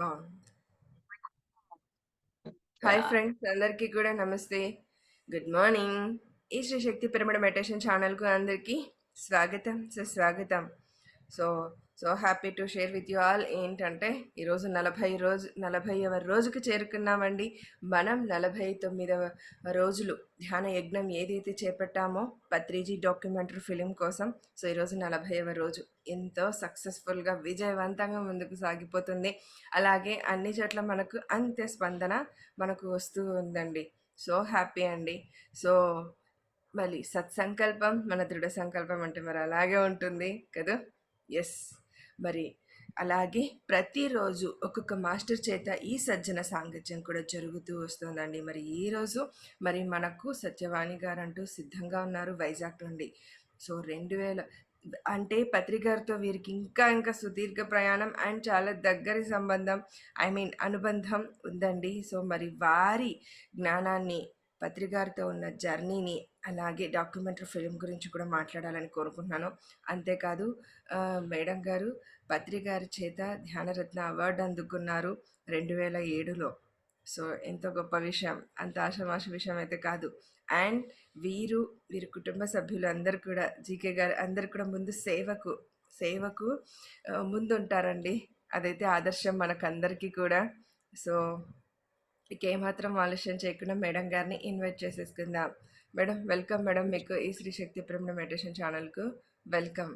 ఆ! Hi friends అందరికీ కూడా నమస్తే. Good morning. ఈ శ్రీ శక్తి పిరమిడ్ మెడిటేషన్ ఛానల్‌కు అందరికీ స్వాగతం, సుస్వాగతం. So, so happy to share with you all ఏంటంటే ఈరోజు 40 రోజు 40వ రోజుకి చేరుకున్నామండి. మనం 49వ రోజులు ధ్యాన యజ్ఞం ఏదైతే చేపట్టామో పత్రిజీ డాక్యుమెంటరీ ఫిలిం కోసం. సో, ఈరోజు 40వ రోజు. ఎంతో సక్సెస్‌ఫుల్‌గా విజయవంతంగా ముందుకు సాగిపోతుంది. అలాగే అన్ని చోట్ల మనకు అంతే స్పందన మనకు వస్తూ ఉందండి. సో హ్యాపీ అండి. సో, మళ్ళీ సత్సంకల్పం మన దృఢ సంకల్పం అంటే మరి అలాగే ఉంటుంది కదా ఎస్ మరి అలాగే ప్రతిరోజు ఒక్కొక్క మాస్టర్ చేత ఈ సజ్జన సాంగత్యం కూడా జరుగుతూ వస్తుందండి. మరి ఈరోజు మరి మనకు సత్యవాణి గారు అంటూ సిద్ధంగా ఉన్నారు వైజాగ్ నుండి. సో, 2000 అంటే పత్రికారితో వీరికి ఇంకా ఇంకా సుదీర్ఘ ప్రయాణం అండ్ చాలా దగ్గరి సంబంధం ఐ మీన్ అనుబంధం ఉందండి. సో, మరి వారి జ్ఞానాన్ని పత్రికారితో ఉన్న జర్నీని అలాగే డాక్యుమెంటరీ ఫిలిం గురించి కూడా మాట్లాడాలని కోరుకుంటున్నాను. అంతేకాదు మేడం గారు పత్రి గారి చేత ధ్యానరత్న అవార్డు అందుకున్నారు 2007లో. సో, ఎంతో గొప్ప విషయం. అంత ఆషామాషీ విషయం అయితే కాదు. అండ్ వీరు, వీరి కుటుంబ సభ్యులు అందరు కూడా జీకే గారు అందరు కూడా ముందు సేవకు, సేవకు ముందు ముందుంటారండి. అదైతే ఆదర్శం మనకందరికీ కూడా. సో, ఇంకేమాత్రం ఆలస్యం చేయకుండా మేడం గారిని ఇన్వైట్ చేసేసుకుందాం. మేడం వెల్కమ్ మేడం మీకు ఈ శ్రీ శక్తి పిరమిడ్ మెడిటేషన్ ఛానల్‌కు welcome.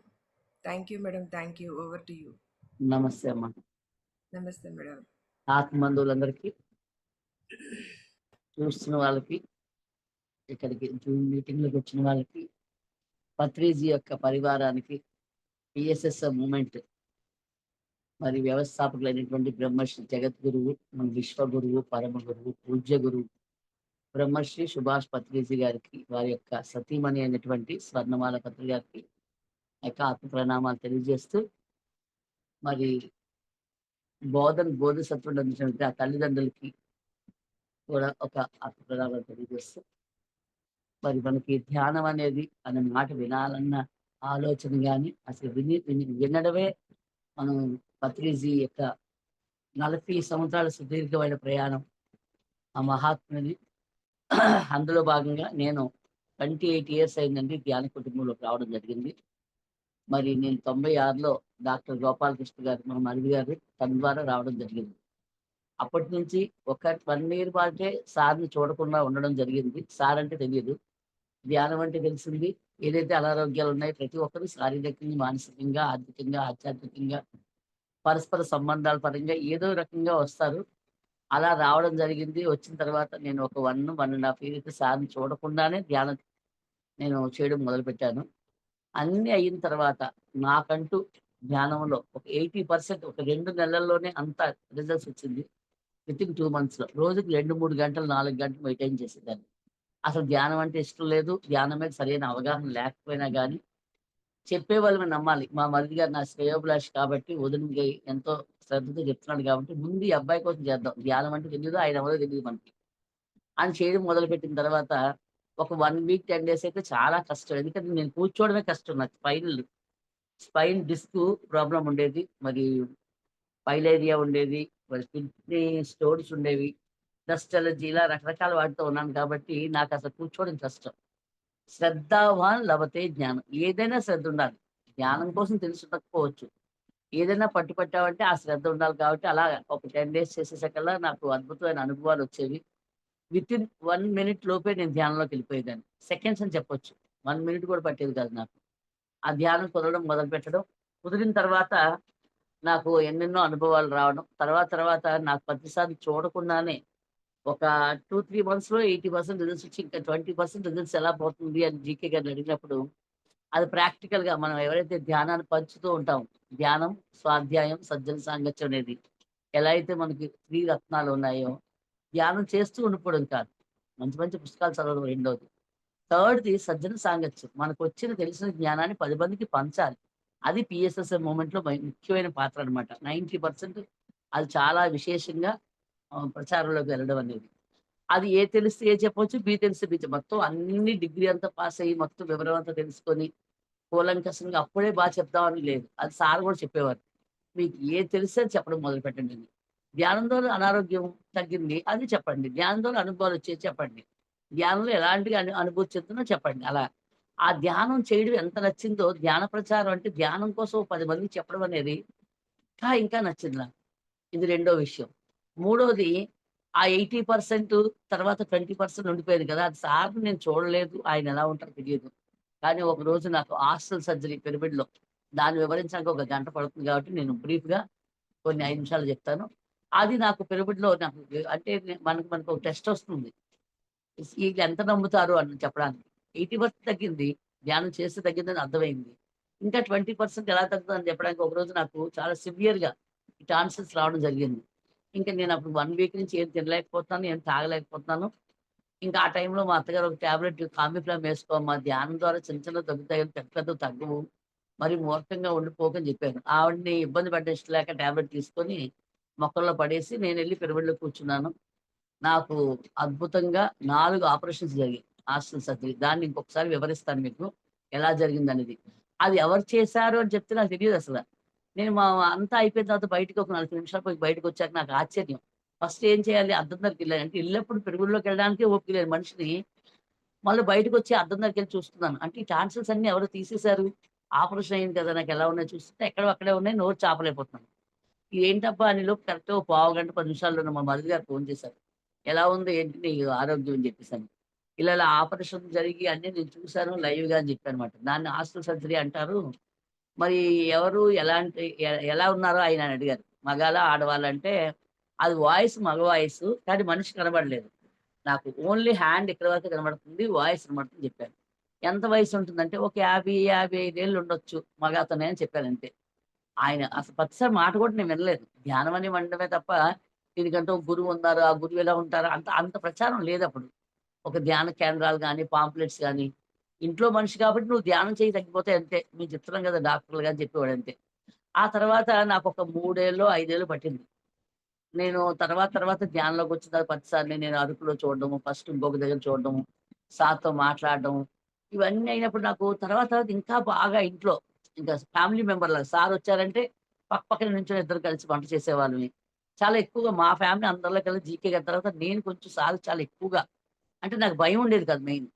Thank you madam. Thank you. Over to you. నమస్తే అమ్మ. నమస్తే మేడం. ఆత్మబంధువులందరికీ చూస్తున్న వాళ్ళకి, ఇక్కడికి జూమ్ మీటింగ్‌లోకి వచ్చిన వాళ్ళకి, పత్రిజీ యొక్క పరివారానికి, పిఎస్ఎస్ మూవ్‌మెంట్ మరి వ్యవస్థాపకులైనటువంటి బ్రహ్మర్షి జగద్గురువు, మన విశ్వగురువు, పరమ గురువు, పూజ్య గురువు బ్రహ్మశ్రీ సుభాష్ పత్రిజీ గారికి, వారి యొక్క సతీమణి అయినటువంటి స్వర్ణమాల పత్రి గారికి యొక్క ఆత్మ ప్రణామాలు తెలియజేస్తూ మరి బోధన్ బోధసత్వం అందించినటువంటి ఆ తల్లిదండ్రులకి కూడా ఒక ఆత్మ ప్రణామాలు తెలియజేస్తూ మరి మనకి ధ్యానం అనేది అనే మాట వినాలన్న ఆలోచన కానీ అసలు విని విని వినడమే మనం పత్రిజీ యొక్క 40 సంవత్సరాల సుదీర్ఘమైన ప్రయాణం. ఆ మహాత్ముని అందులో భాగంగా నేను 28 ఇయర్స్ అయిందండి ధ్యాన కుటుంబంలోకి రావడం జరిగింది. మరి నేను 96లో డాక్టర్ గోపాలకృష్ణ గారు మన మరిది గారు తన ద్వారా రావడం జరిగింది. అప్పటి నుంచి ఒక వన్ ఇయర్ పాటే సార్‌ని చూడకుండా ఉండడం జరిగింది. సార్ అంటే తెలియదు ధ్యానం అంటే తెలిసింది. ఏదైతే అనారోగ్యాలు ఉన్నాయో ప్రతి ఒక్కరు శారీరకంగా, మానసికంగా, ఆర్థికంగా, ఆధ్యాత్మికంగా, పరస్పర సంబంధాల పరంగా ఏదో రకంగా వస్తారు. అలా రావడం జరిగింది. వచ్చిన తర్వాత నేను ఒక 1, 1 ½ ఇయర్ అయితే సార్‌ని చూడకుండానే ధ్యానం నేను చేయడం మొదలుపెట్టాను. అన్నీ అయిన తర్వాత నాకంటూ ధ్యానంలో ఒక 80% ఒక రెండు నెలల్లోనే అంత రిజల్ట్స్ వచ్చింది. వితిన్ టూ మంత్స్‌లో. రోజుకి 2, 3 గంటలు, నాలుగు గంటలు మెయింటైన్ చేసేదాన్ని. అసలు ధ్యానం అంటే ఇష్టం లేదు. ధ్యానం మీద సరైన అవగాహన లేకపోయినా గానీ, చెప్పేవాళ్ళని నమ్మాలి. మా మరిది గారు నా శ్రేయోభిలాష్ కాబట్టి వదినకి ఎంతో శ్రద్ధతో చెప్తున్నాడు కాబట్టి ముందు ఈ అబ్బాయి కోసం చేద్దాం. ధ్యానం అంటే తెలియదు ఆయన ఎవరో తెలియదు మనకి. అని చేయడం మొదలుపెట్టిన తర్వాత ఒక వన్ వీక్, 10 డేస్ అయితే చాలా కష్టం. ఎందుకంటే నేను కూర్చోవడమే కష్టం నాకు స్పైన్ స్పైన్ డిస్క్ ప్రాబ్లం ఉండేది. మరి పైలేరియా ఉండేది. మరి కిడ్నీ స్టోన్స్ ఉండేవి. డస్ట్ అలర్జీ ఇలా రకరకాల వాటితో ఉన్నాను కాబట్టి నాకు అసలు కూర్చోవడం కష్టం. శ్రద్ధావాన్ లభతే జ్ఞానం. ఏదైనా శ్రద్ధ ఉండాలి. జ్ఞానం కోసం తెలిసి ఉండకపోవచ్చు. ఏదైనా పట్టుపట్టామంటే ఆ శ్రద్ధ ఉండాలి కాబట్టి అలా ఒక 10 డేస్ చేసేసకల్లా నాకు అద్భుతమైన అనుభవాలు వచ్చేవి. వితిన్ వన్ మినిట్ లోపే నేను ధ్యానంలోకి వెళ్ళిపోయేదాన్ని. సెకండ్స్ అని చెప్పొచ్చు. వన్ మినిట్ కూడా పట్టేది కాదు నాకు. ఆ ధ్యానం కుదరడం మొదలుపెట్టడం. కుదిరిన తర్వాత నాకు ఎన్నెన్నో అనుభవాలు రావడం. తర్వాత తర్వాత నాకు ప్రతిసారి చూడకుండానే ఒక 2, 3 మంత్స్‌లో 80% రిజల్ట్స్ వచ్చి ఇంకా 20% రిజల్ట్స్ ఎలా పోతుంది అని జీకే గారిని అడిగినప్పుడు అది ప్రాక్టికల్‌గా మనం ఎవరైతే ధ్యానాన్ని పంచుతూ ఉంటాం. ధ్యానం, స్వాధ్యాయం, సజ్జన సాంగత్యం అనేది ఎలా అయితే మనకి త్రిరత్నాలు ఉన్నాయో ధ్యానం చేస్తూ ఉండిపోవడం కాదు. మంచి మంచి పుస్తకాలు చదవడం రెండోది. థర్డ్‌ది సజ్జన సాంగత్యం. మనకు వచ్చిన తెలిసిన జ్ఞానాన్ని పది మందికి పంచాలి. అది పిఎస్ఎస్ఎం మూమెంట్లో ముఖ్యమైన పాత్ర అన్నమాట. 90% అది చాలా విశేషంగా ప్రచారంలోకి వెళ్ళడం అనేది. అది ఏ తెలిస్తే ఏ చెప్పవచ్చు బి తెలిస్తే బి మొత్తం అన్ని డిగ్రీ అంతా పాస్ అయ్యి మొత్తం వివరం అంతా తెలుసుకొని కూలంకసంగా అప్పుడే బాగా చెప్దామని లేదు. అది సార్ కూడా చెప్పేవారు. మీకు ఏది తెలిస్తే చెప్పడం మొదలు పెట్టండి ధ్యానం ద్వారా అనారోగ్యం తగ్గింది అది చెప్పండి. ధ్యానం ద్వారా అనుభవాలు వచ్చేది చెప్పండి. ధ్యానంలో ఎలాంటి అనుభూతి చెందుతుందో చెప్పండి. అలా ఆ ధ్యానం చేయడం ఎంత నచ్చిందో ధ్యాన ప్రచారం అంటే ధ్యానం కోసం పది మందికి చెప్పడం అనేది ఇంకా ఇంకా నచ్చింది నాకు ఇది రెండో విషయం. మూడోది ఆ ఎయిటీ పర్సెంట్ తర్వాత ట్వంటీ పర్సెంట్ ఉండిపోయింది కదా. అది సార్ నేను చూడలేదు. ఆయన ఎలా ఉంటారో తెలియదు. కానీ ఒక రోజు నాకు హాస్టల్ సర్జరీ పిరమిడ్లో దాన్ని వివరించడానికి ఒక గంట పడుతుంది కాబట్టి నేను బ్రీఫ్గా కొన్ని ఐదు నిమిషాలు చెప్తాను. అది నాకు పిరమిడ్లో నాకు అంటే మనకు మనకు ఒక టెస్ట్ వస్తుంది. వీళ్ళు ఎంత నమ్ముతారు అని చెప్పడానికి. ఎయిటీ పర్సెంట్ తగ్గింది ధ్యానం చేస్తే తగ్గిందని అర్థమైంది. ఇంకా ట్వంటీ పర్సెంట్ ఎలా తగ్గుతుందని చెప్పడానికి ఒక రోజు నాకు చాలా సివియర్గా టాన్సల్స్ రావడం జరిగింది. ఇంకా నేను అప్పుడు వన్ వీక్ నుంచి ఏం తినలేకపోతున్నాను ఏం తాగలేకపోతున్నాను. ఇంకా ఆ టైంలో మా అత్తగారు ఒక టాబ్లెట్ కామిఫ్లామ్ వేసుకోమ్మా ధ్యానం ద్వారా చిన్న చిన్న తగ్గుతాయి పెద్ద పెద్ద తగ్గవు మరి మూర్ఖంగా ఉండిపోకని చెప్పాను ఆవిడని ఇబ్బంది పడ్డ ట్యాబ్లెట్ లేక టాబ్లెట్ తీసుకొని మొక్కల్లో పడేసి నేను వెళ్ళి పిరమిడ్లో కూర్చున్నాను. నాకు అద్భుతంగా నాలుగు ఆపరేషన్స్ జరిగాయి హాస్టల్ సర్జరీ. దాన్ని ఇంకొకసారి వివరిస్తాను మీకు ఎలా జరిగింది అనేది. అది ఎవరు చేశారు అని చెప్తే నాకు తెలియదు అసలు. నేను మా అంతా అయిపోయిన తర్వాత బయటకు ఒక నలభై నిమిషాలు పోయి బయటకు వచ్చాక నాకు ఆశ్చర్యం. ఫస్ట్ ఏం చేయాలి? అద్దం దగ్గరికి వెళ్ళాలి. అంటే ఇల్లప్పుడు పెరుగులోకి వెళ్ళడానికి ఓపిక లేదు మనిషిని. మళ్ళీ బయటకు వచ్చి అద్దం దగ్గరికి వెళ్ళి చూస్తున్నాను. అంటే ఈ టాన్సిల్స్ అన్ని ఎవరు తీసేశారు. ఆపరేషన్ అయింది కదా నాకు ఎలా ఉన్నాయి చూస్తుంటే ఎక్కడ అక్కడే ఉన్నాయి. నోరు చాపలేకపోతున్నాను. ఏంటబ్బా అని లోపు కరెక్ట్ ఒక పావు గంట పది నిమిషాల్లో మా మరిది గారు ఫోన్ చేశారు. ఎలా ఉంది? ఏంటి నీ ఆరోగ్యం? అని చెప్పేసాను ఇలా ఇలా ఆపరేషన్ జరిగి అన్ని నేను చూశాను లైవ్గా అని చెప్పాను అనమాట దాన్ని హాస్టల్ సర్జరీ అంటారు. మరి ఎవరు ఎలాంటి ఎలా ఉన్నారో ఆయన అని అడిగారు. మగాల ఆడవాళ్ళంటే అది వాయిస్ మగ వాయిస్ కానీ మనిషి కనబడలేదు. నాకు ఓన్లీ హ్యాండ్ ఇక్కడ వరకు కనబడుతుంది వాయిస్ కనబడుతుంది చెప్పాను. ఎంత వయసు ఉంటుందంటే ఒక యాభై యాభై ఐదేళ్ళు ఉండొచ్చు మగ అతనే అని చెప్పానంటే ఆయన అసలు ప్రతిసారి మాట కూడా నేను వినలేదు. ధ్యానం అని వండమే తప్ప దీనికంటే ఒక గురువు ఉన్నారు ఆ గురువు ఎలా ఉంటారు అంత అంత ప్రచారం లేదు అప్పుడు. ఒక ధ్యాన కేంద్రాలు కానీ పాంప్లెట్స్ కానీ ఇంట్లో మనిషి కాబట్టి నువ్వు ధ్యానం చేయి తగ్గిపోతే అంతే. మేము చెప్తున్నాం కదా డాక్టర్లు కానీ చెప్పేవాడు అంతే. ఆ తర్వాత నాకు ఒక మూడేళ్ళు ఐదేళ్ళు పట్టింది. నేను తర్వాత తర్వాత ధ్యానంలోకి వచ్చిన తర్వాత ప్రతిసారి నేను అరుకులో చూడడము ఫస్ట్ ఇంకొక దగ్గర చూడడము సార్తో మాట్లాడడం ఇవన్నీ అయినప్పుడు నాకు తర్వాత తర్వాత ఇంకా బాగా ఇంట్లో ఇంకా ఫ్యామిలీ మెంబర్ లాగా సార్ వచ్చారంటే పక్క పక్కన నుంచి ఇద్దరు కలిసి వంట చేసేవాళ్ళని చాలా ఎక్కువగా మా ఫ్యామిలీ అందరిలో కలిసి జీకే గారి తర్వాత నేను కొంచెం సార్ చాలా ఎక్కువగా. అంటే నాకు భయం ఉండేది కదా మెయిన్.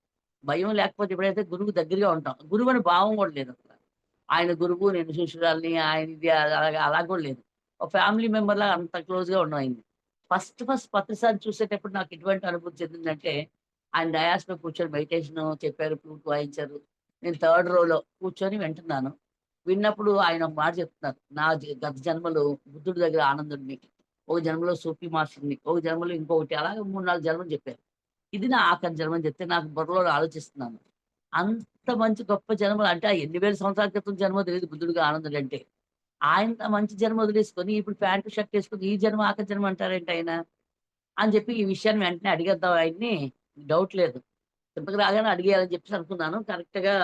భయం లేకపోతే ఎప్పుడైతే గురువు దగ్గరగా ఉంటాం గురువు అని భావం కూడా లేదు ఆయన గురువు నేను శిష్యురాల్ని ఆయన ఇది అలాగే అలా కూడా లేదు. ఒక ఫ్యామిలీ మెంబర్ లాగా అంత క్లోజ్గా ఫస్ట్ ఫస్ట్ పత్రిసారి చూసేటప్పుడు నాకు ఎటువంటి అనుభూతి చెందిందంటే ఆయన డయాస్లో కూర్చొని మెడిటేషన్ చెప్పారు ఫ్లూట్ వాయించారు. నేను థర్డ్ రోలో కూర్చొని వింటున్నాను. విన్నప్పుడు ఆయన ఒక మాట చెప్తున్నారు. నా గత జన్మలో బుద్ధుడి దగ్గర ఆనందుడిని ఒక జన్మలో సూపీ మాస్టర్ని ఒక జన్మలో ఇంకొకటి అలాగే మూడు నాలుగు జన్మలు చెప్పారు. ఇది నా ఆఖరి జన్మని చెప్తే నాకు బుర్రలో ఆలోచిస్తున్నాను. అంత మంచి గొప్ప జన్మలు అంటే ఆ ఎన్ని వేల సంవత్సరాల క్రితం జన్మ తెలియదు బుద్ధుడిగా ఆనందుడు అంటే ఆయన మంచి జన్మ వదిలేసుకొని ఇప్పుడు ప్యాంటు షర్ట్ వేసుకొని ఈ జన్మ ఆక జన్మ అంటారేంటి ఆయన? అని చెప్పి ఈ విషయాన్ని వెంటనే అడిగేద్దాం ఆయన్ని. డౌట్ లేదు. తిరుపతికి రాగానే అడిగేయాలని చెప్పేసి అనుకున్నాను. కరెక్ట్గా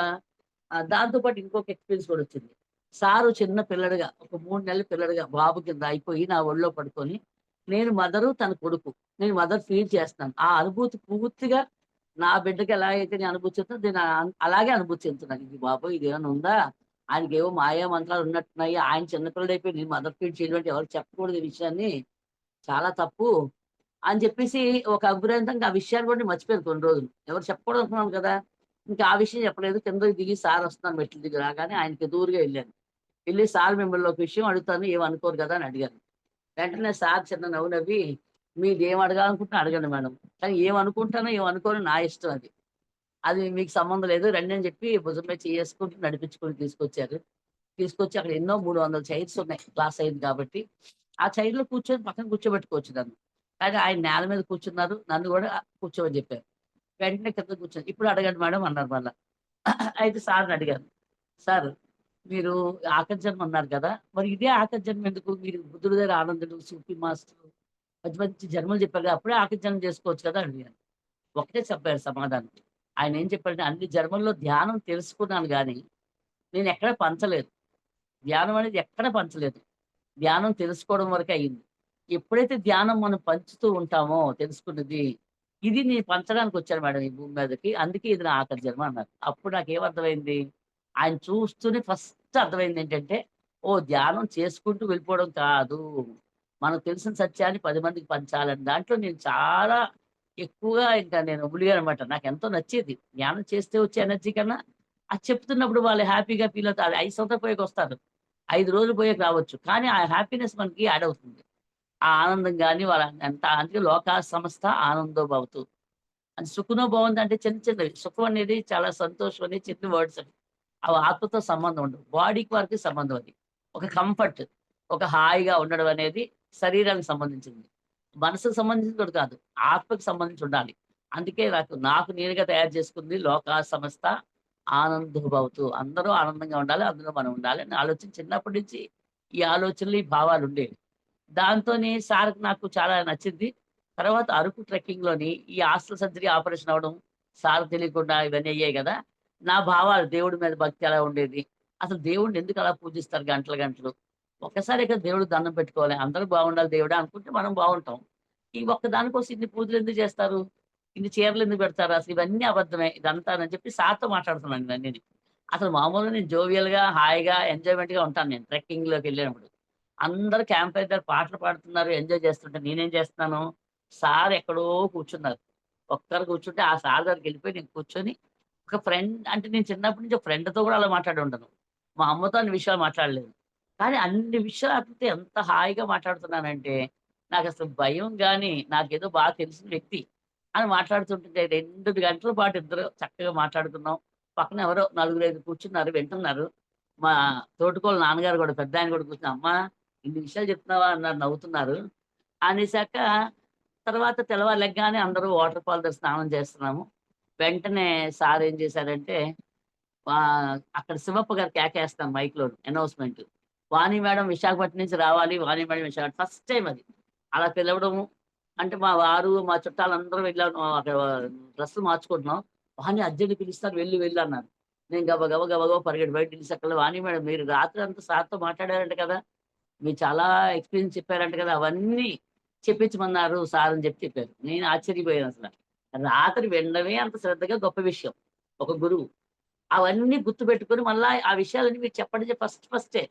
దాంతోపాటు ఇంకొక ఎక్స్పీరియన్స్ కూడా వచ్చింది. సారు చిన్న పిల్లడుగా ఒక మూడు నెలల పిల్లడుగా బాబు కింద అయిపోయి నా ఒళ్ళో పడుకొని నేను మదరు తన కొడుకు నేను మదర్ ఫీల్ చేస్తున్నాను. ఆ అనుభూతి పూర్తిగా నా బిడ్డకి ఎలా అయితే నేను అనుభూతి చెందో నేను అలాగే అనుభూతి చెందుతున్నాను. ఇది బాబు ఇది ఏమైనా ఉందా? ఆయనకి ఏవో మాయా మంత్రాలు ఉన్నట్టున్నాయి. ఆయన చిన్నపిల్లడు అయిపోయి నేను మదర్ ఫీడ్ చేయడం ఎవరు చెప్పకూడదు ఈ విషయాన్ని. చాలా తప్పు. అని చెప్పేసి ఒక అభిప్రాయంతంగా ఆ విషయాన్ని కూడా నేను మర్చిపోయాను కొన్ని రోజులు. ఎవరు చెప్పకూడదు అనుకున్నాను కదా. ఇంకా ఆ విషయం చెప్పలేదు. కింద దిగి సార్ వస్తున్నాను మెట్ల దిగి రాగానే ఆయనకి దూరుగా వెళ్ళాను. వెళ్ళి సార్ మిమ్మల్ని ఒక విషయం అడుగుతాను. ఏమనుకోరు కదా అని అడిగాను. వెంటనే సార్ చిన్న నవ్వు నవ్వి మీరు ఏం అడగాలనుకుంటున్నా అడగండి మేడం. కానీ ఏమనుకుంటానో ఏమనుకోనో నా ఇష్టం అది. అది మీకు సంబంధం లేదు రండి అని చెప్పి భుజం మీద చేసుకుంటూ నడిపించుకొని తీసుకొచ్చారు. తీసుకొచ్చి అక్కడ ఎన్నో మూడు వందల చైర్స్ ఉన్నాయి క్లాస్ అయింది కాబట్టి. ఆ చైర్లో కూర్చొని పక్కన కూర్చోబెట్టుకోవచ్చు నన్ను. కానీ ఆయన నేల మీద కూర్చున్నారు నన్ను కూడా కూర్చోమని చెప్పారు. వెంటనే కింద కూర్చొని ఇప్పుడు అడగండి మేడం అన్నారు మళ్ళీ. అయితే సార్ని అడిగాను సార్ మీరు ఆఖరి జన్మ అన్నారు కదా మరి ఇదే ఆఖరి జన్మ ఎందుకు? మీరు బుద్ధుడు దగ్గర ఆనందుడు సూఫీ మాస్టర్ మంచి మంచి జన్మలు చెప్పారు కదా అప్పుడే ఆఖరి జన్మ చేసుకోవచ్చు కదా అడిగాను. ఒకటే చెప్పారు సమాధానం. ఆయన ఏం చెప్పారంటే అన్ని జన్మల్లో ధ్యానం తెలుసుకున్నాను కానీ నేను ఎక్కడ పంచలేదు. ధ్యానం అనేది ఎక్కడ పంచలేదు. ధ్యానం తెలుసుకోవడం వరకే అయింది. ఎప్పుడైతే ధ్యానం మనం పంచుతూ ఉంటామో తెలుసుకున్నది ఇది నేను పంచడానికి వచ్చాను మేడం ఈ భూమి మీదకి అందుకే ఇది నా ఆఖరి జన్మ అన్నారు. అప్పుడు నాకు ఏమర్థమైంది ఆయన చూస్తూనే ఫస్ట్ అర్థమైంది ఏంటంటే ఓ ధ్యానం చేసుకుంటూ వెళ్ళిపోవడం కాదు. మనకు తెలిసిన సత్యాన్ని పది మందికి పంచాలని. దాంట్లో నేను చాలా ఎక్కువగా ఇంకా నేను ఉలిగానమాట నాకు ఎంతో నచ్చేది. ధ్యానం చేస్తే వచ్చే ఎనర్జీ కన్నా అది చెప్తున్నప్పుడు వాళ్ళు హ్యాపీగా ఫీల్ అవుతారు. ఐదు సంవత్సరాలు పోయాక వస్తారు. ఐదు రోజులు పోయాక రావచ్చు. కానీ ఆ హ్యాపీనెస్ మనకి యాడ్ అవుతుంది. ఆ ఆనందం కానీ వాళ్ళ ఎంత అందుకే లోకా సంస్థ ఆనందో భవతు అది సుఖనో బాగుంది అంటే చిన్న చిన్నవి. సుఖం అనేది చాలా సంతోషం అనేది చిన్న వర్డ్స్ అవి. అవి ఆత్మతో సంబంధం ఉండదు బాడీకి వారికి సంబంధం అది. ఒక కంఫర్ట్ ఒక హాయిగా ఉండడం అనేది శరీరానికి సంబంధించింది. మనసుకు సంబంధించింది కాదు ఆత్మకు సంబంధించి ఉండాలి. అందుకే నాకు నాకు నేనుగా తయారు చేసుకుంది లోక సంస్థ ఆనందభవతు. అందరూ ఆనందంగా ఉండాలి అందులో మనం ఉండాలి అని ఆలోచన చిన్నప్పటి నుంచి ఈ ఆలోచనలు ఈ భావాలు ఉండేవి. దాంతోనే సార్కి నాకు చాలా నచ్చింది. తర్వాత అరకు ట్రెక్కింగ్లోని ఈ హాస్టల్ సర్జరీ ఆపరేషన్ అవడం సార్ తెలియకుండా ఇవన్నీ అయ్యాయి కదా. నా భావాలు దేవుడి మీద భక్తి ఎలా ఉండేది. అసలు దేవుడిని ఎందుకు అలా పూజిస్తారు గంటలు గంటలు? ఒక్కసారి ఇక్కడ దేవుడు దండం పెట్టుకోవాలి. అందరూ బాగుండాలి దేవుడా అనుకుంటే మనం బాగుంటాం. ఈ ఒక్క దానికోసం ఇన్ని పూజలు ఎందుకు చేస్తారు? ఇన్ని చీరలు ఎందుకు పెడతారు? అసలు ఇవన్నీ అబద్ధమే. ఇదంతా అని చెప్పి సార్తో మాట్లాడుతున్నాను ఇవన్నీ అసలు మామూలుగా నేను జోవియల్గా హాయిగా ఎంజాయ్మెంట్గా ఉంటాను నేను ట్రెక్కింగ్లోకి వెళ్ళినప్పుడు. అందరు క్యాంప్ దగ్గర పాటలు పాడుతున్నారు ఎంజాయ్ చేస్తుంటే నేనేం చేస్తున్నాను? సార్ ఎక్కడో కూర్చున్నారు. ఒక్కరు కూర్చుంటే ఆ సార్ దగ్గరికి వెళ్ళిపోయి నేను కూర్చొని ఒక ఫ్రెండ్ అంటే నేను చిన్నప్పటి నుంచి ఫ్రెండ్తో తో కూడా అలా మాట్లాడి ఉంటాను మా అమ్మతో అన్ని విషయాలు మాట్లాడలేదు. కానీ అన్ని విషయాలు అతనితో ఎంత హాయిగా మాట్లాడుతున్నానంటే నాకు అసలు భయం కానీ నాకేదో బాగా తెలిసిన వ్యక్తి అని మాట్లాడుతుంటుంటే రెండు గంటల పాటు ఇద్దరు చక్కగా మాట్లాడుతున్నాం. పక్కన ఎవరో నలుగురు ఐదు కూర్చున్నారు వింటున్నారు. మా తోటకోళ్ళ నాన్నగారు కూడా పెద్ద ఆయన కూడా కూర్చున్నా అమ్మా ఇన్ని విషయాలు చెప్తున్నావా? అన్నారు నవ్వుతున్నారు. అనేసాక తర్వాత తెల్లవారులెగ్గానే అందరూ వాటర్ ఫాల్ దగ్గర స్నానం చేస్తున్నాము. వెంటనే సార్ ఏం చేశారంటే అక్కడ శివప్ప గారు కేకేస్తాం మైక్లో అనౌన్స్మెంట్. వాణి మేడం విశాఖపట్నం నుంచి రావాలి Vani madam Visakhapatnam. First time అది. అలా పిలవడము. అంటే మా వారు మా చుట్టాలందరూ వెళ్ళాను అక్కడ డ్రెస్సులు మార్చుకుంటున్నాం. వాణి అర్జెంట్ పిలుస్తారు వెళ్ళి వెళ్ళి అన్నారు. నేను గబ గబ గబ గబ పరిగెడు బయట పిలిచి అక్కడ వాణి మేడం మీరు రాత్రి అంతా సార్తో మాట్లాడారంట కదా. మీరు చాలా ఎక్స్పీరియన్స్ చెప్పారంట కదా. అవన్నీ చెప్పించమన్నారు సార్ అని చెప్పి చెప్పారు. నేను ఆశ్చర్యపోయాను అసలు. రాత్రి వినడమే అంత శ్రద్ధగా గొప్ప విషయం. ఒక గురువు. అవన్నీ గుర్తుపెట్టుకుని మళ్ళీ ఆ విషయాలన్నీ మీరు చెప్పండి. ఫస్ట్ ఫస్టే.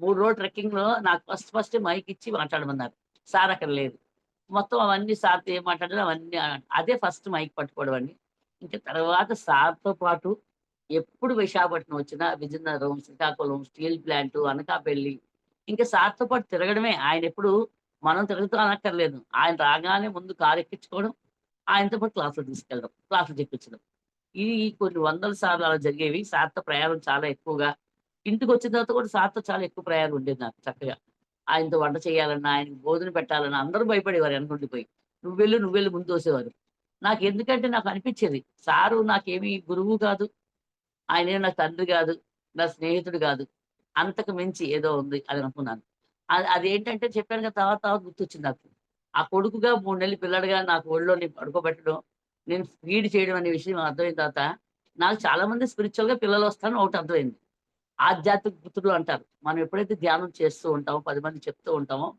మూడు రోజులు ట్రెక్కింగ్లో నాకు ఫస్ట్ ఫస్ట్ మైక్ ఇచ్చి మాట్లాడమన్నారు. సార్ అక్కడ లేదు. మొత్తం అవన్నీ సార్తో ఏం మాట్లాడారు అవన్నీ అదే ఫస్ట్ మైక్ పట్టుకోవడం అండి. ఇంకా తర్వాత సార్తో పాటు ఎప్పుడు విశాఖపట్నం వచ్చినా విజయనగరం శ్రీకాకుళం స్టీల్ ప్లాంట్ అనకాపల్లి ఇంకా సార్తో పాటు తిరగడమే. ఆయన ఎప్పుడు మనం తిరుగుతూ అనక్కర్లేదు. ఆయన రాగానే ముందు కారు ఎక్కించుకోవడం ఆయనతో పాటు క్లాసులు తీసుకెళ్ళడం క్లాసులు చెప్పించడం. ఇది కొన్ని వందల సార్లు అలా జరిగేవి. సార్తో ప్రయాణం చాలా ఎక్కువగా ఇంటికి వచ్చిన తర్వాత కూడా సార్తో చాలా ఎక్కువ ప్రయాణం ఉండేది నాకు చక్కగా. ఆయనతో వంట చేయాలన్నా ఆయనకి భోజనం పెట్టాలన్నా అందరూ భయపడేవారు వెనకుండిపోయి నువ్వు వెళ్ళు నువ్వు వెళ్ళి ముందు తోసేవారు. నాకు ఎందుకంటే నాకు అనిపించేది సారు నాకేమి గురువు కాదు ఆయన నా తండ్రి కాదు నా స్నేహితుడు కాదు అంతకు మించి ఏదో ఉంది అని అనుకున్నాను. అది అదేంటంటే చెప్పాను కదా తర్వాత తర్వాత గుర్తొచ్చింది నాకు. ఆ కొడుకుగా మూడు నెలలు పిల్లడుగా నాకు ఒళ్ళో నేను పడుకోబెట్టడం నేను ఫీడ్ చేయడం అనే విషయం అర్థమైన తర్వాత నాకు చాలా మంది స్పిరిచువల్గా పిల్లలు వస్తారని ఒకటి అర్థమైంది. ఆధ్యాత్మిక పుత్రులు అంటారు. మనం ఎప్పుడైతే ధ్యానం చేస్తూ ఉంటామో పది మంది చెప్తూ ఉంటామో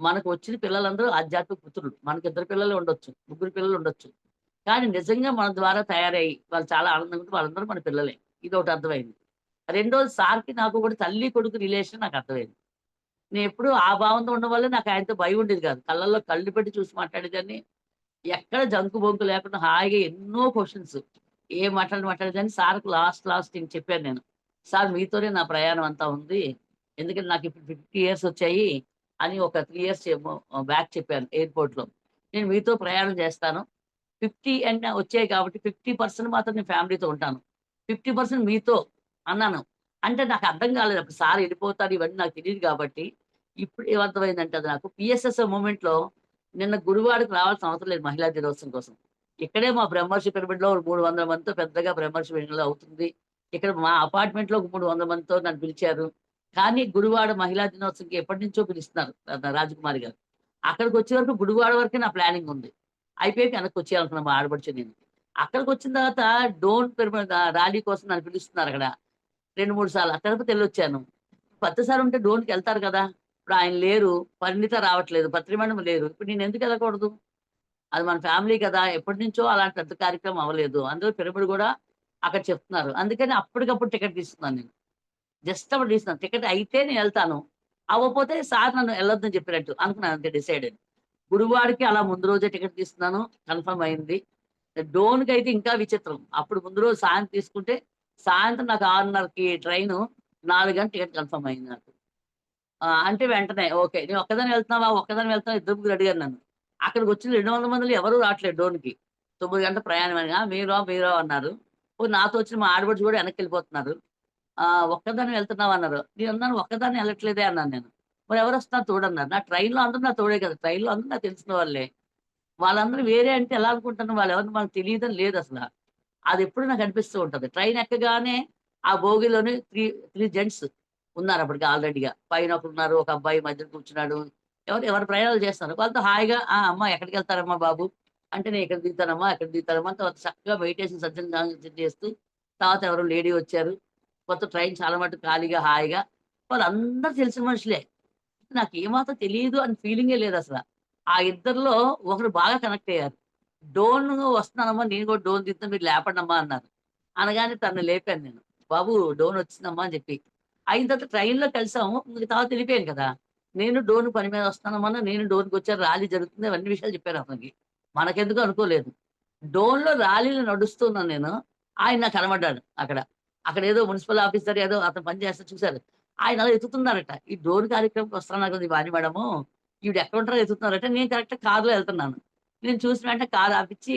మనకు వచ్చిన పిల్లలందరూ ఆధ్యాత్మిక పుత్రులు. మనకి ఇద్దరు పిల్లలు ఉండొచ్చు ముగ్గురు పిల్లలు ఉండొచ్చు. కానీ నిజంగా మన ద్వారా తయారయ్యి వాళ్ళు చాలా ఆనందంగా ఉంటే వాళ్ళందరూ మన పిల్లలే. ఇది ఒకటి అర్థమైంది. రెండోది సార్కి నాకు కూడా తల్లి కొడుకు రిలేషన్ నాకు అర్థమైంది. నేను ఎప్పుడు ఆ భావంతో ఉండడం వల్ల నాకు ఆయనతో భయం ఉండేది కాదు. కళ్ళల్లో కళ్ళు పెట్టి చూసి మాట్లాడేదాన్ని. ఎక్కడ జంకు బొంకు లేకుండా హాయిగా ఎన్నో క్వశ్చన్స్. ఏ మాట్లాడి మాట్లాడేదాన్ని. సార్కు లాస్ట్ లాస్ట్ నేను చెప్పాను నేను. సార్ మీతోనే నా ప్రయాణం అంతా ఉంది. ఎందుకంటే నాకు ఇప్పుడు ఫిఫ్టీ ఇయర్స్ వచ్చాయి అని ఒక త్రీ ఇయర్స్ బ్యాక్ చెప్పాను ఎయిర్పోర్ట్లో నేను మీతో ప్రయాణం చేస్తాను. ఫిఫ్టీ అండ్ వచ్చాయి కాబట్టి ఫిఫ్టీ పర్సెంట్ మాత్రం నేను ఫ్యామిలీతో ఉంటాను. ఫిఫ్టీ పర్సెంట్ మీతో అన్నాను. అంటే నాకు అర్థం కాలేదు. అప్పుడు సార్ వెళ్ళిపోతాడు ఇవన్నీ నాకు తెలియదు కాబట్టి ఇప్పుడు ఏమర్థమైందంటే అది నాకు పిఎస్ఎస్ మూమెంట్లో నిన్న గురువాడికి రావాల్సిన అవసరం లేదు మహిళా దినోత్సవం కోసం. ఇక్కడే మా బ్రహ్మర్షి పిరమిడ్లో ఒక మూడు వందల మందితో పెద్దగా బ్రహ్మర్షి పిరమిడ్లో అవుతుంది. ఇక్కడ మా అపార్ట్మెంట్లో ఒక మూడు వంద మందితో నన్ను పిలిచారు. కానీ గురువాడ మహిళా దినోత్సవంకి ఎప్పటి నుంచో పిలుస్తున్నారు రాజకుమారి గారు. అక్కడికి వచ్చే వరకు గుడివాడ వరకే నా ప్లానింగ్ ఉంది. అయిపోయి వెనక్కి వచ్చేయాలనుకున్నా మా ఆడపడిచి నేను అక్కడికి వచ్చిన తర్వాత డోన్ పిరమిడ్ ర్యాలీ కోసం నన్ను పిలుస్తున్నారు అక్కడ. రెండు మూడు సార్లు. తిరుపతి వెళ్ళి వచ్చాను పత్తసారి ఉంటే డోన్కి వెళ్తారు కదా. ఇప్పుడు ఆయన లేరు. పరిణిత రావట్లేదు. పత్రిమండం లేరు. ఇప్పుడు నేను ఎందుకు వెళ్ళకూడదు? అది మన ఫ్యామిలీ కదా. ఎప్పటి నుంచో అలాంటి పెద్ద కార్యక్రమం అవ్వలేదు. అందులో పిరమిడ్ కూడా అక్కడ చెప్తున్నారు. అందుకని అప్పటికప్పుడు టికెట్ తీసుకున్నాను నేను. జస్ట్ అప్పుడు తీసుకున్నాను. టికెట్ అయితే నేను వెళ్తాను. అవ్వకపోతే సార్ నన్ను వెళ్ళొద్దని చెప్పినట్టు అనుకున్నాను. అంతే డిసైడ్ గురువాడికి అలా ముందు రోజే టికెట్ తీసుకున్నాను. కన్ఫర్మ్ అయింది. డోన్కి అయితే ఇంకా విచిత్రం. అప్పుడు ముందు రోజు సాయంత్రం తీసుకుంటే సాయంత్రం నాకు ఆరున్నరకి ట్రైన్ నాలుగు గంటల టికెట్ కన్ఫర్మ్ అయింది నాకు. అంటే వెంటనే ఓకే నేను ఒక్కదాని వెళ్తున్నావా? ఒక్కదాని వెళ్తావా ఇద్దరు ముగ్గురు అడిగారు నన్ను. అక్కడికి వచ్చిన రెండు వందల మందిలో ఎవరు రావట్లేదు డోన్కి తొమ్మిది గంటల ప్రయాణం అనగా "ఆ, మీరా అన్నారు. నాతో వచ్చిన మా ఆడబడి కూడా వెనక్కి వెళ్ళిపోతున్నారు ఆ ఒక్కదాన్ని వెళ్తున్నావు అన్నారు. నేను అన్నాను ఒక్కదాన్ని వెళ్ళట్లేదే అన్నాను నేను. మరి ఎవరు వస్తున్నారు తోడన్నారు నా ట్రైన్లో అందరూ నా తోడే కదా. ట్రైన్లో అందరూ నాకు తెలిసిన వాళ్ళే. వాళ్ళందరూ వేరే అంటే ఎలా అనుకుంటున్నారు? వాళ్ళు ఎవరిని మనకు తెలియదని లేదు అసలు. అది ఎప్పుడు నాకు అనిపిస్తూ ఉంటుంది. ట్రైన్ ఎక్కగానే ఆ భోగిలోనే త్రీ త్రీ జెంట్స్ ఉన్నారు అప్పటికి ఆల్రెడీగా. పైన ఒకరు ఉన్నారు ఒక అబ్బాయి మధ్య కూర్చున్నాడు. ఎవరు ఎవరు ప్రయాణాలు చేస్తున్నారు? వాళ్ళతో హాయిగా ఆ అమ్మ ఎక్కడికి వెళ్తారమ్మా బాబు? అంటే నేను ఇక్కడ దిగుతానమ్మా ఎక్కడ దిగుతానమ్మా తర్వాత చక్కగా మెడిటేషన్ సజ్జన చేస్తూ తర్వాత ఎవరో లేడీ వచ్చారు. కొత్త ట్రైన్ చాలా మటుకు ఖాళీగా హాయిగా. వాళ్ళందరూ తెలిసిన మనుషులే. నాకు ఏమాత్రం తెలియదు అని ఫీలింగే లేదు అసలు. ఆ ఇద్దరిలో ఒకరు బాగా కనెక్ట్ అయ్యారు. డోన్ వస్తున్నానమ్మా నేను కూడా డోన్ దిగుతాను మీరు లేపండమ్మా అన్నారు. అనగానే తను లేపాను నేను. బాబు డోన్ వచ్చిందమ్మా అని చెప్పి. అయిన తర్వాత ట్రైన్లో కలిసాము. ఇంక తర్వాత వెళ్ళిపోయాను కదా. నేను డోన్ పని మీద వస్తానమ్మా నేను డోన్కి వచ్చాను ర్యాలీ జరుగుతుంది అవన్నీ విషయాలు చెప్పాను అతనికి. మనకెందుకు అనుకోలేదు. డోన్లో ర్యాలీలు నడుస్తున్నాను నేను ఆయన నాకు కనబడ్డాడు అక్కడ. అక్కడ ఏదో మున్సిపల్ ఆఫీసర్ ఏదో అతను పని చేస్తే చూశారు. ఆయన అలా ఎత్తుతున్నారట. ఈ డోన్ కార్యక్రమంకి వస్తున్నారు కదా వాణి మేడము ఈవిడ ఎక్కడ ఉంటారో ఎత్తుతున్నారట. నేను కరెక్ట్ కారులో వెళ్తున్నాను. నేను చూసిన వెంటనే కారు ఆపించి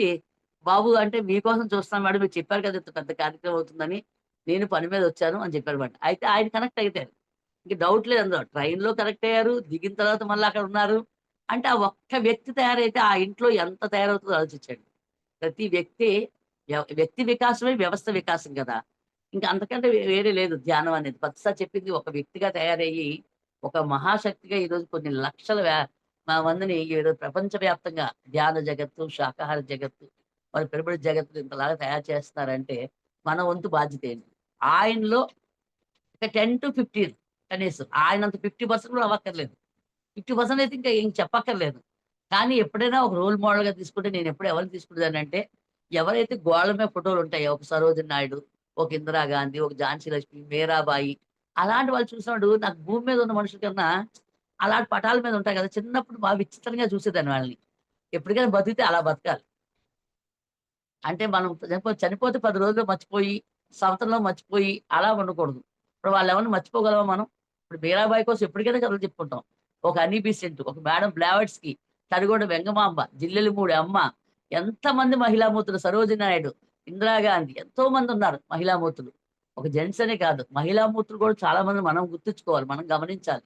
బాబు అంటే మీకోసం చూస్తాను మేడం మీరు చెప్పారు కదా ఇంత పెద్ద కార్యక్రమం అవుతుందని నేను పని మీద వచ్చాను అని చెప్పారు మేడం అయితే ఆయన కనెక్ట్ అవుతారు ఇంక డౌట్ లేదు అందులో. ట్రైన్లో కనెక్ట్ అయ్యారు. దిగిన తర్వాత మళ్ళీ అక్కడ ఉన్నారు. అంటే ఆ ఒక్క వ్యక్తి తయారైతే ఆ ఇంట్లో ఎంత తయారవుతుందో ఆలోచించండి. ప్రతి వ్యక్తి వ్యక్తి వికాసమే వ్యవస్థ వికాసం కదా. ఇంకా అంతకంటే వేరే లేదు ధ్యానం అనేది. ప్రతిసారి చెప్పింది ఒక వ్యక్తిగా తయారయ్యి ఒక మహాశక్తిగా ఈరోజు కొన్ని లక్షల మా మందిని ఈరోజు ప్రపంచవ్యాప్తంగా ధ్యాన జగత్తు శాకాహార జగత్తు వారి పెరుబడి జగత్తు ఇంతలాగా తయారు చేస్తున్నారంటే మన వంతు బాధ్యత ఏంటి? ఆయనలో ఒక టెన్ టు ఫిఫ్టీన్ కనీసం ఆయనంత ఫిఫ్టీ పర్సెంట్ కూడా అవ్వక్కర్లేదు. ఫిఫ్టీ పర్సెంట్ అయితే ఇంకా ఏం చెప్పక్కర్లేదు. కానీ ఎప్పుడైనా ఒక రోల్ మోడల్గా తీసుకుంటే నేను ఎప్పుడు ఎవరిని తీసుకుంటానంటే ఎవరైతే గోడల మీద ఫోటోలు ఉంటాయో ఒక సరోజిని నాయుడు ఒక ఇందిరాగాంధీ ఒక ఝాన్సీ లక్ష్మి మీరాబాయి అలాంటి వాళ్ళు చూసినప్పుడు నాకు భూమి మీద ఉన్న మనుషుల కన్నా అలాంటి పటాల మీద ఉంటాయి కదా చిన్నప్పుడు బాగా విచిత్రంగా చూసేదాన్ని వాళ్ళని. ఎప్పటికైనా బతికితే అలా బతకాలి. అంటే మనం చనిపో- చనిపోతే పది రోజులు మర్చిపోయి సంవత్సరంలో మర్చిపోయి అలా ఉండకూడదు. ఇప్పుడు వాళ్ళు ఎవరిని మర్చిపోగలవా మనం? ఇప్పుడు మీరాబాయి కోసం ఎప్పటికైనా కథలు చెప్పుకుంటాం. ఒక హనీ ఒక మేడం బ్లావర్స్కి తడిగొండ వెంగమాంబ జిల్లెలు మూడి అమ్మ ఎంతమంది మహిళామూర్తులు సరోజిని నాయుడు ఇందిరాగాంధీ ఎంతో మంది ఉన్నారు మహిళామూర్తులు ఒక జెంట్స్ అనే కాదు మహిళామూర్తులు కూడా చాలా మంది మనం గుర్తుంచుకోవాలి మనం గమనించాలి.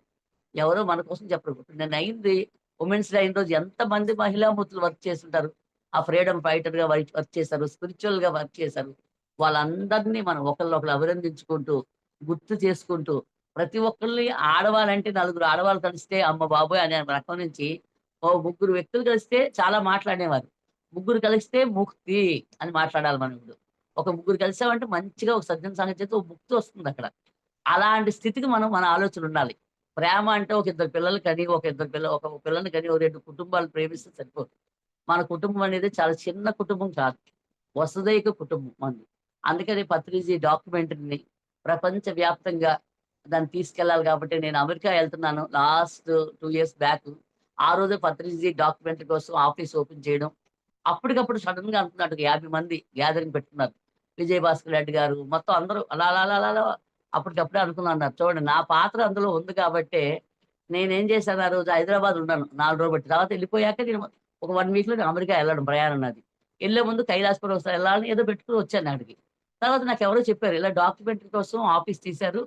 ఎవరో మన కోసం చెప్పరు. నేను అయింది ఉమెన్స్ డే అయిన రోజు ఎంతమంది మహిళామూర్తులు వర్క్ చేస్తుంటారు? ఆ ఫ్రీడమ్ ఫైటర్గా వర్క్ చేశారు స్పిరిచువల్గా వర్క్ చేశారు. వాళ్ళందరినీ మనం ఒకళ్ళొకరు అభినందించుకుంటూ గుర్తు చేసుకుంటూ ప్రతి ఒక్కరిని ఆడవాళ్ళంటే నలుగురు ఆడవాళ్ళు కలిస్తే అమ్మ బాబోయ్ అనే రకం నుంచి ఓ ముగ్గురు వ్యక్తులు కలిస్తే చాలా మాట్లాడేవారు. ముగ్గురు కలిస్తే ముక్తి అని మాట్లాడాలి మనం ఇప్పుడు. ఒక ముగ్గురు కలిసామంటే మంచిగా ఒక సజ్జన సంగతి చేస్తే ఒక ముక్తి వస్తుంది అక్కడ. అలాంటి స్థితికి మనం మన ఆలోచన ఉండాలి. ప్రేమ అంటే ఒక ఇద్దరు పిల్లలు కని ఒక ఇద్దరు పిల్ల ఒక పిల్లల్ని కని ఒక రెండు కుటుంబాలు ప్రేమిస్తే సరిపోదు. మన కుటుంబం అనేది చాలా చిన్న కుటుంబం కాదు. వసుదైక కుటుంబం మనది అందుకని పత్రిజీ డాక్యుమెంటరీని ప్రపంచ వ్యాప్తంగా దాన్ని తీసుకెళ్ళాలి కాబట్టి నేను అమెరికా వెళ్తున్నాను. Last two years back. ఆ రోజు పత్రిజీ డాక్యుమెంట్ కోసం ఆఫీస్ ఓపెన్ చేయడం. అప్పటికప్పుడు సడన్గా అనుకున్నట్టు యాభై మంది గ్యాదరింగ్ పెట్టుకున్నారు. విజయ్ భాస్కర్ రెడ్డి గారు మొత్తం అందరూ అలా అలా అలా అలా అప్పటికప్పుడే అనుకున్నారు చూడండి నా పాత్ర అందులో ఉంది కాబట్టి నేనేం చేశాను ఆ రోజు? హైదరాబాద్ ఉన్నాను నాలుగు రోజులు బట్టి తర్వాత వెళ్ళిపోయాక నేను ఒక వన్ వీక్లో నేను అమెరికా వెళ్ళడం ప్రయాణం నాది. వెళ్ళే ముందు కైలాసపురం ఒకసారి వెళ్ళాలని ఏదో పెట్టుకుని వచ్చాను అక్కడికి. తర్వాత నాకు ఎవరో చెప్పారు ఇలా డాక్యుమెంటరీ కోసం ఆఫీస్ తీశారు.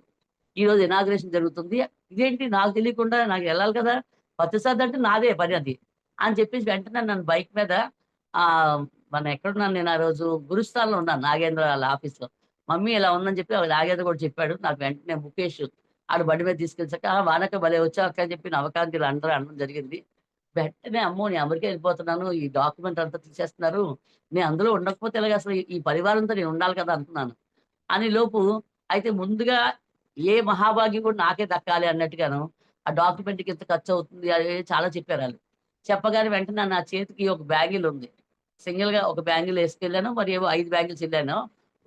ఈ రోజు ఇనాగ్రేషన్ జరుగుతుంది. ఇదేంటి? నాకు తెలియకుండా నాకు వెళ్ళాలి కదా. ప్రతిసారి అంటే నాదే పని అది. అని చెప్పేసి వెంటనే నన్ను బైక్ మీద ఆ మన ఎక్కడున్నాను నేను ఆ రోజు? గురుస్థాన్లో ఉన్నాను నాగేంద్ర వాళ్ళ ఆఫీస్లో. మమ్మీ ఇలా ఉందని చెప్పి నాగేంద్ర కూడా చెప్పాడు. నాకు వెంటనే ముఖేష్ ఆడు బండి మీద తీసుకెళ్ళాక వానక భలే వచ్చాక అని చెప్పి నవకాంతిలు అందరూ అనడం జరిగింది. వెంటనే అమ్మో నేను అమెరికా వెళ్ళిపోతున్నాను. ఈ డాక్యుమెంట్ అంతా తీసేస్తున్నారు. నేను అందులో ఉండకపోతే ఎలాగ అసలు ఈ- ఈ పరివారంతో నేను ఉండాలి కదా అనుకున్నాను. అని లోపు అయితే ముందుగా ఏ మహాభాగ్యం కూడా నాకే దక్కాలి అన్నట్టుగాను ఆ డాక్యుమెంట్కి ఎంత ఖర్చు అవుతుంది అది చాలా చెప్పారు వాళ్ళు. చెప్పగానే వెంటనే నా చేతికి ఒక బ్యాంగిల్ ఉంది. సింగిల్గా ఒక బ్యాంగిల్ వేసుకెళ్ళాను మరి ఏవో ఐదు బ్యాంగిల్స్ వెళ్ళాను.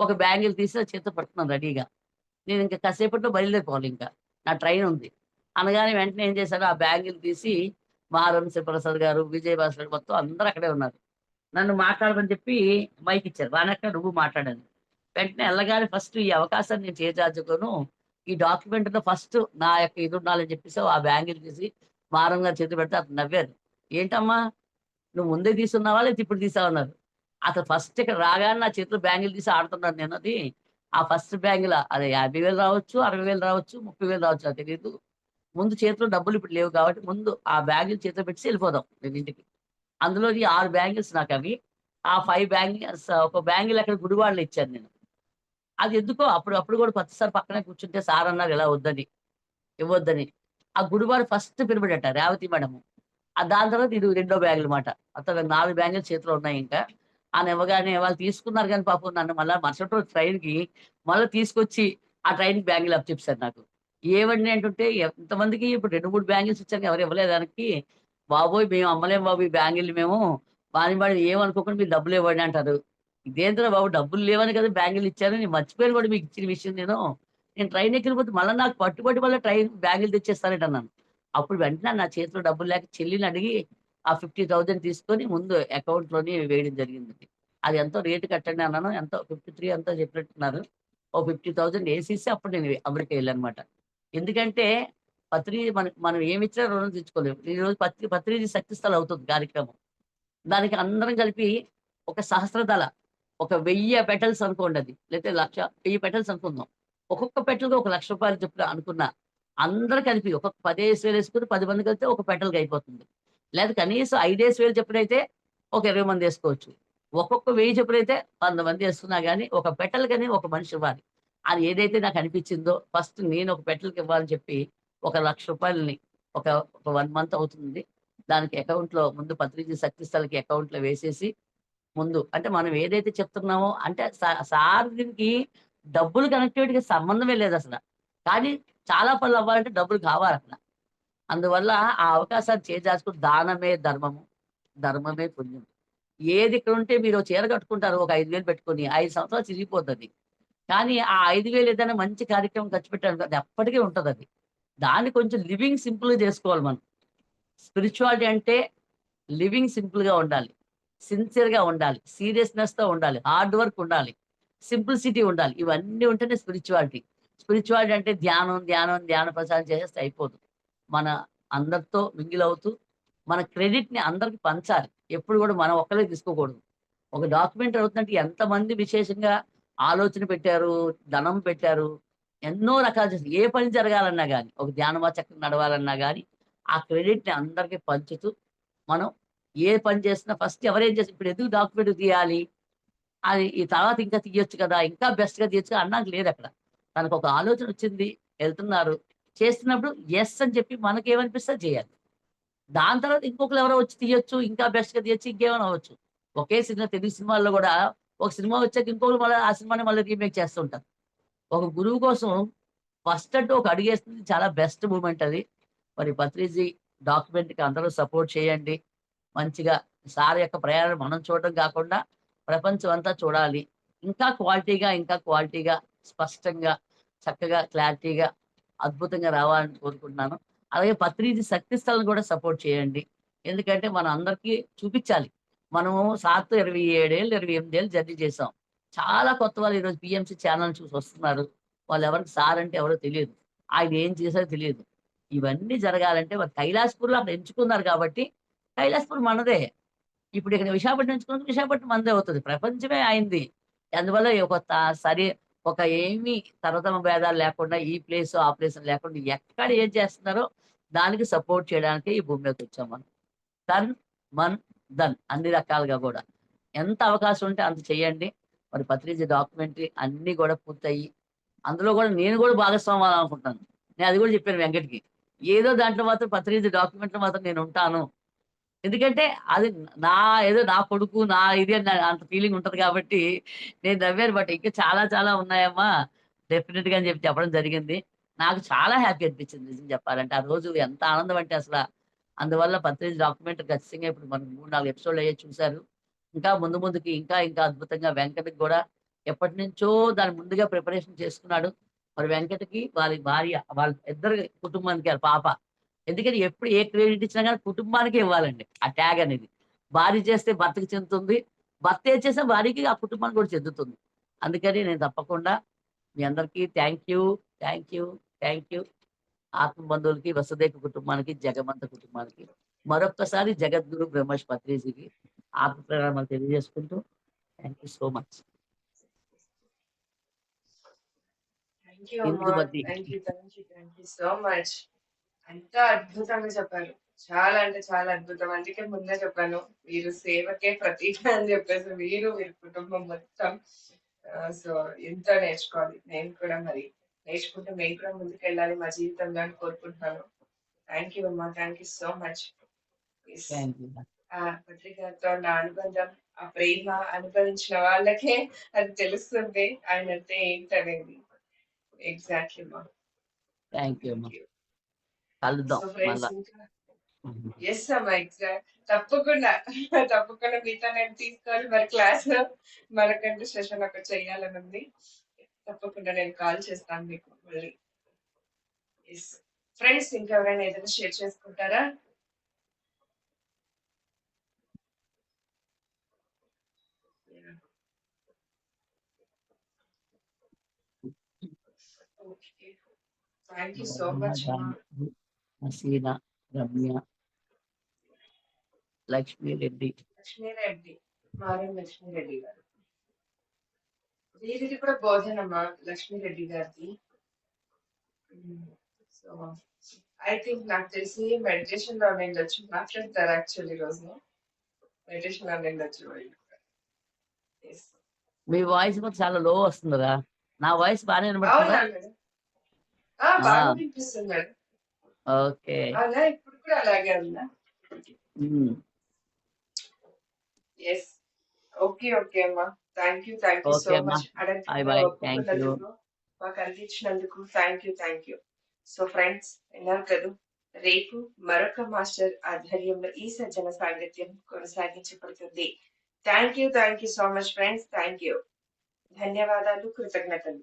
ఒక బ్యాంగిల్ తీసి నా చేతితో పడుతున్నాను రెడీగా. నేను ఇంకా కాసేపట్లో బయలుదేరిపోవాలి ఇంకా. నా ట్రైన్ ఉంది. అనగానే వెంటనే ఏం చేశాను? ఆ బ్యాంగిల్ తీసి మారం శివప్రసాద్ గారు విజయభాస్కర్ మొత్తం అందరూ అక్కడే ఉన్నారు. నన్ను మాట్లాడమని చెప్పి మైక్ ఇచ్చారు. రానక్క నువ్వు మాట్లాడాను వెంటనే వెళ్ళగానే ఫస్ట్ ఈ అవకాశాన్ని నేను చేజార్చుకోను. ఈ డాక్యుమెంట్లో ఫస్ట్ నా యొక్క ఇది ఉండాలని చెప్పేసి ఆ బ్యాంగిల్ తీసి మారం గారు చేతి పెడితే అతను నవ్వారు ఏంటమ్మా? నువ్వు ముందే తీసుకున్నావా లేదా ఇప్పుడు తీసావన్నారు అతను ఫస్ట్ ఇక్కడ రాగానే నా చేతిలో బ్యాంగిల్ తీసి ఆడుతున్నాను నేను అది ఆ ఫస్ట్ బ్యాంగిల్ అది యాభై వేలు రావచ్చు అరవై వేలు రావచ్చు ముప్పై వేలు రావచ్చు నాకు తెలియదు ముందు చేతిలో డబ్బులు ఇప్పుడు లేవు కాబట్టి ముందు ఆ బ్యాంగిల్ చేతిలో పెట్టి వెళ్ళిపోదాం నేను ఇంటికి. అందులో ఆరు బ్యాంగిల్స్ నాకు అవి. ఆ ఫైవ్ బ్యాంగిల్స్ ఒక బ్యాంగిల్ అక్కడ గుడివాళ్ళు ఇచ్చాను నేను. అది ఎందుకో అప్పుడు అప్పుడు కూడా కొత్తసారి పక్కనే కూర్చుంటే సార్ అన్నారు ఇలా వద్దని? ఇవ్వద్దని. ఆ గుడివాడు ఫస్ట్ పిరమిడట రేవతి మేడము. ఆ దాని తర్వాత ఇది రెండో బ్యాగులు మాట. అతను నాలుగు బ్యాంగిల్ చేతిలో ఉన్నాయి ఇంకా. ఆయన ఇవ్వగానే వాళ్ళు తీసుకున్నారు కానీ పాపం నన్ను మళ్ళీ మరుసటి రోజు ట్రైన్కి మళ్ళీ తీసుకొచ్చి ఆ ట్రైన్ బ్యాంగిల్ అప్ చెప్పారు నాకు. ఏమండి అంటుంటే ఎంతమందికి ఇప్పుడు రెండు మూడు బ్యాంగిల్స్ ఇచ్చాను ఎవరు ఇవ్వలేదు దానికి బాబోయ్ మేము అమ్మలేం బాబు ఈ బ్యాంగిల్ మేము. వాని వాడి ఏమనుకోకుండా మీరు డబ్బులు ఇవ్వండి అంటారు. ఇదేంద్ర బాబు? డబ్బులు లేవని కదా బ్యాంగిల్ ఇచ్చాను నేను మర్చిపోయాను కూడా మీకు ఇచ్చిన విషయం నేను. నేను ట్రైన్ ఎక్కిపోతే మళ్ళీ నాకు పట్టుబట్టి మళ్ళీ ట్రైన్ బ్యాంగిల్ తెచ్చేస్తారంట అన్నాను అప్పుడు వెంటనే నా చేతిలో డబ్బులు లేక చెల్లిని అడిగి ఆ ఫిఫ్టీ థౌజండ్ తీసుకొని ముందు అకౌంట్లోని వేయడం జరిగింది అది ఎంతో రేటు కట్టండి అన్నాను. ఎంతో ఫిఫ్టీ త్రీ ఎంతో చెప్పినట్టున్నారు. ఓ ఫిఫ్టీ థౌజండ్ వేసేసి అప్పుడు నేను అమెరికా వెళ్ళానమాట. ఎందుకంటే పత్రి మన మనం ఏమి ఇచ్చినా రుణం తెచ్చుకోలేము ఈ రోజు పత్రి శక్తి స్థలం అవుతుంది కార్యక్రమం. దానికి అందరం కలిపి ఒక సహస్రదళ ఒక వెయ్యి పెటల్స్ అనుకోండి అది. లేకపోతే లక్ష వెయ్యి పెటల్స్ అనుకుందాం. ఒక్కొక్క పెటల్గా ఒక లక్ష రూపాయలు చెప్పిన అనుకున్నా అందరు కలిపి ఒక్కొక్క పదేసి వేలు వేసుకుని పది మంది కలిపితే ఒక పెటల్గా అయిపోతుంది. లేదా కనీసం ఐదేసి వేలు చెప్పినైతే ఒక ఇరవై మంది వేసుకోవచ్చు. ఒక్కొక్క వెయ్యి చెప్పుడైతే వంద మంది వేసుకున్నా కానీ ఒక పెటల్ కానీ ఒక మనిషి ఇవ్వాలి. అది ఏదైతే నాకు అనిపించిందో ఫస్ట్ నేను ఒక పెటల్కి ఇవ్వాలని చెప్పి ఒక లక్ష రూపాయలని ఒక ఒక వన్ మంత్ అవుతుంది. దానికి అకౌంట్లో ముందు పత్రిజీ శక్తి స్థలకి account వేసేసి ముందు. అంటే మనం ఏదైతే చెప్తున్నామో అంటే సా- సార్ దీనికి డబ్బులు కనెక్టివిటీకి సంబంధమే లేదు అసలు. కానీ చాలా పనులు అవ్వాలంటే డబ్బులు కావాలి అసలు. అందువల్ల ఆ అవకాశాన్ని చేజార్చుకుని దానమే ధర్మము ధర్మమే పుణ్యం. ఏది ఇక్కడ ఉంటే మీరు చీర కట్టుకుంటారు ఒక ఐదు వేలు పెట్టుకొని ఐదు సంవత్సరాలు చిరిగిపోతుంది కానీ ఆ ఐదు వేలు ఏదైనా మంచి కార్యక్రమం ఖర్చు పెట్టాను అది ఎప్పటికీ ఉంటుంది అది. దాన్ని కొంచెం లివింగ్ సింపుల్ చేసుకోవాలి మనం. స్పిరిచువాలిటీ అంటే లివింగ్ సింపుల్గా ఉండాలి. సిన్సియర్గా ఉండాలి. సీరియస్నెస్తో ఉండాలి. హార్డ్ వర్క్ ఉండాలి. సింప్లిసిటీ ఉండాలి. ఇవన్నీ ఉంటేనే స్పిరిచువాలిటీ స్పిరిచువాలిటీ అంటే ధ్యానం ధ్యానం ధ్యాన ప్రసారం చేసేస్తే అయిపోదు. మన అందరితో మింగిల్ అవుతూ మన క్రెడిట్ని అందరికి పంచాలి. ఎప్పుడు కూడా మనం ఒక్కరే తీసుకోకూడదు. ఒక డాక్యుమెంట్ అవుతుందంటే ఎంతమంది విశేషంగా ఆలోచన పెట్టారు ధనం పెట్టారు ఎన్నో రకాలు చేసి ఏ పని జరగాలన్నా కానీ ఒక ధ్యానమా చక్రం నడవాలన్నా కానీ ఆ క్రెడిట్ని అందరికి పంచుతూ మనం ఏ పని చేసినా ఫస్ట్ ఎవరేం చేసి ఇప్పుడు ఎందుకు డాక్యుమెంట్ తీయాలి? అది ఈ తర్వాత ఇంకా తీయొచ్చు కదా ఇంకా బెస్ట్గా తీయొచ్చు అన్నాక లేదు అక్కడ. తనకు ఒక ఆలోచన వచ్చింది వెళ్తున్నారు. చేస్తున్నప్పుడు ఎస్ అని చెప్పి మనకి ఏమనిపిస్తే చేయాలి. దాని తర్వాత ఇంకొకరు ఎవరో వచ్చి తీయొచ్చు ఇంకా బెస్ట్గా తీయొచ్చు ఇంకేమైనా అవ్వచ్చు. ఒకే సినిమా తెలుగు సినిమాల్లో కూడా ఒక సినిమా వచ్చాక ఇంకొకరు మళ్ళీ ఆ సినిమాని మళ్ళీ రీమేక్ చేస్తుంటారు ఒక గురువు కోసం ఫస్ట్ అంటూ ఒక అడిగేస్తుంది చాలా బెస్ట్ మూమెంట్ అది. మరి పత్రిజీ డాక్యుమెంట్కి అందరూ సపోర్ట్ చేయండి. మంచిగా సార్ యొక్క ప్రయాణం మనం చూడడం కాకుండా ప్రపంచం అంతా చూడాలి. ఇంకా క్వాలిటీగా ఇంకా క్వాలిటీగా స్పష్టంగా చక్కగా క్లారిటీగా అద్భుతంగా రావాలని కోరుకుంటున్నాను. అలాగే పత్రిజీ శక్తి స్థలం కూడా సపోర్ట్ చేయండి. ఎందుకంటే మనం అందరికీ చూపించాలి. మనము సార్తో ఇరవై ఏడేళ్ళు ఇరవై ఎనిమిదేళ్ళు జర్నీ చేసాం చాలా కొత్త వాళ్ళు ఈరోజు పిఎంసి ఛానల్ చూసి వస్తున్నారు. వాళ్ళు ఎవరికి సార్ అంటే ఎవరో తెలియదు. ఆయన ఏం చేశారో తెలియదు. ఇవన్నీ జరగాలంటే వాళ్ళు కైలాసపూర్లో అక్కడ ఎంచుకున్నారు కాబట్టి కైలాసపురం మనదే ఇప్పుడు ఇక్కడ విశాఖపట్నం ఎంచుకున్నది విశాఖపట్నం మనదే అవుతుంది. ప్రపంచమే అయింది. అందువల్ల ఒక సరే సరి ఒక ఏమి తరతమ భేదాలు లేకుండా ఈ ప్లేస్ ఆ ప్లేస్ లేకుండా ఎక్కడ ఏం చేస్తున్నారో దానికి సపోర్ట్ చేయడానికి ఈ భూమి మీదకి వచ్చాం మనం. తన్ మన్ దన్ అన్ని రకాలుగా కూడా. ఎంత అవకాశం ఉంటే అంత చేయండి. మరి పత్రిజీ డాక్యుమెంటరీ అన్ని కూడా పూర్తయ్యి. అందులో కూడా నేను కూడా భాగస్వామ్యం అనుకుంటాను. నేను అది కూడా చెప్పాను వెంకట్కి. ఏదో దాంట్లో మాత్రం పత్రిజీ డాక్యుమెంట్లో మాత్రం నేను ఉంటాను. ఎందుకంటే అది నా ఏదో నా కొడుకు నా ఇది అని నా- అంత ఫీలింగ్ ఉంటది కాబట్టి నేను నవ్వాను. బట్ ఇంకా చాలా చాలా ఉన్నాయమ్మా. డెఫినెట్గా అని చెప్పి చెప్పడం జరిగింది. నాకు చాలా హ్యాపీ అనిపించింది నిజం చెప్పాలంటే. ఆ రోజు ఎంత ఆనందం అంటే అసలు. అందువల్ల పద్దెనిమిది డాక్యుమెంట్ ఖచ్చితంగా ఇప్పుడు మనం మూడు నాలుగు ఎపిసోడ్లు అయ్యే చూశారు. ఇంకా ముందు ముందుకి ఇంకా ఇంకా అద్భుతంగా వెంకటకి కూడా ఎప్పటి నుంచో దాని ముందుగా ప్రిపరేషన్ చేసుకున్నాడు. మరి వెంకటకి వాళ్ళ భార్య వాళ్ళ ఇద్దరు కుటుంబానికి పాప ఎందుకంటే ఎప్పుడు ఏ క్రెడిట్ ఇచ్చినా కానీ కుటుంబానికి ఇవ్వాలండి ఆ ట్యాగ్ అనేది. భార్య చేస్తే భర్తకి చెందుతుంది భర్త ఏం చేస్తే భార్యకి ఆ కుటుంబానికి కూడా చెందుతుంది. అందుకని నేను తప్పకుండా మీ అందరికీ thank you thank you thank you ఆత్మ బంధువులకి వసుదేక కుటుంబానికి జగమంత కుటుంబానికి మరొక్కసారి జగద్గురు బ్రహ్మష్ పత్రిజీకి ఆత్మ ప్రణామాలు తెలియజేసుకుంటూ థ్యాంక్ యూ సో మచ్ అమ్మా Indumathi. Thank you thank you thank you so much అంత అద్భుతంగా చెప్పారు. చాలా అంటే చాలా అద్భుతం. అందుకే ముందే చెప్పాను మీరు సేవకే ప్రతీక అని చెప్పేసి మీరు మీరు కుటుంబం మొత్తం. సో ఎంతో నేర్చుకోవాలి. నేను కూడా మరి నేర్చుకుంటే మేము కూడా ముందుకు వెళ్ళాలి మా జీవితంలో అని కోరుకుంటున్నాను. థ్యాంక్ యూ అమ్మా. థ్యాంక్ యూ సో మచ్ ఆ పత్రికతో నా అనుబంధం ఆ ప్రేమ అనుభవించిన వాళ్ళకే అది తెలుస్తుంది ఆయన అంటే ఏంటనేది. ఎగ్జాక్ట్లీ మా థ్యాంక్ యూ కలుద్దాం మళ్ళా. ఎస్ అమ్మా తప్పకుండా. తప్పకుండా మీతో నేను తీసుకోవాలి. మరి క్లాస్ మనకంటూ సెషన్ ఒకటి చేయాలని ఉంది. తప్పకుండా నేను కాల్ చేస్తాను మీకు మళ్ళీ. ఎస్ ఫ్రెండ్స్ ఇంకెవరైనా ఏదైనా షేర్ చేసుకుంటారా? Thank you so much Haseena Ramya Lakshmi Reddy. Lakshmi Reddy Maram Lakshmi Reddy గారు. వీరిది కూడా బోధనమ్మా లక్ష్మీరెడ్డి గారిది. సో ఐ థింక్ నాకు తెలిసి మెడిటేషన్లో ఉండొచ్చు మాట్లాడతారు యాక్చువల్లీ రోజు మెడిటేషన్లో ఉండొచ్చు. మీ వాయిస్ కూడా చాలా లో వస్తుందిరా. నా వాయిస్ బాగానే వినబడుతుందా? ఓకే. అవునా ఇప్పుడు కూడా అలాగే ఉందా? ఎస్ ఓకే ఓకే అమ్మా. Thank you thank you so Okay అమ్మా. Much Bye bye. Thank you. మాకు అందించినందుకు thank you thank you so friends విన్నారు కదా? రేపు మరొక మాస్టర్ ఆధ్వర్యంలో ఈ సజ్జన సాంగత్యం కొనసాగించబడుతుంది. Thank you thank you so much friends thank you ధన్యవాదాలు కృతజ్ఞతలు.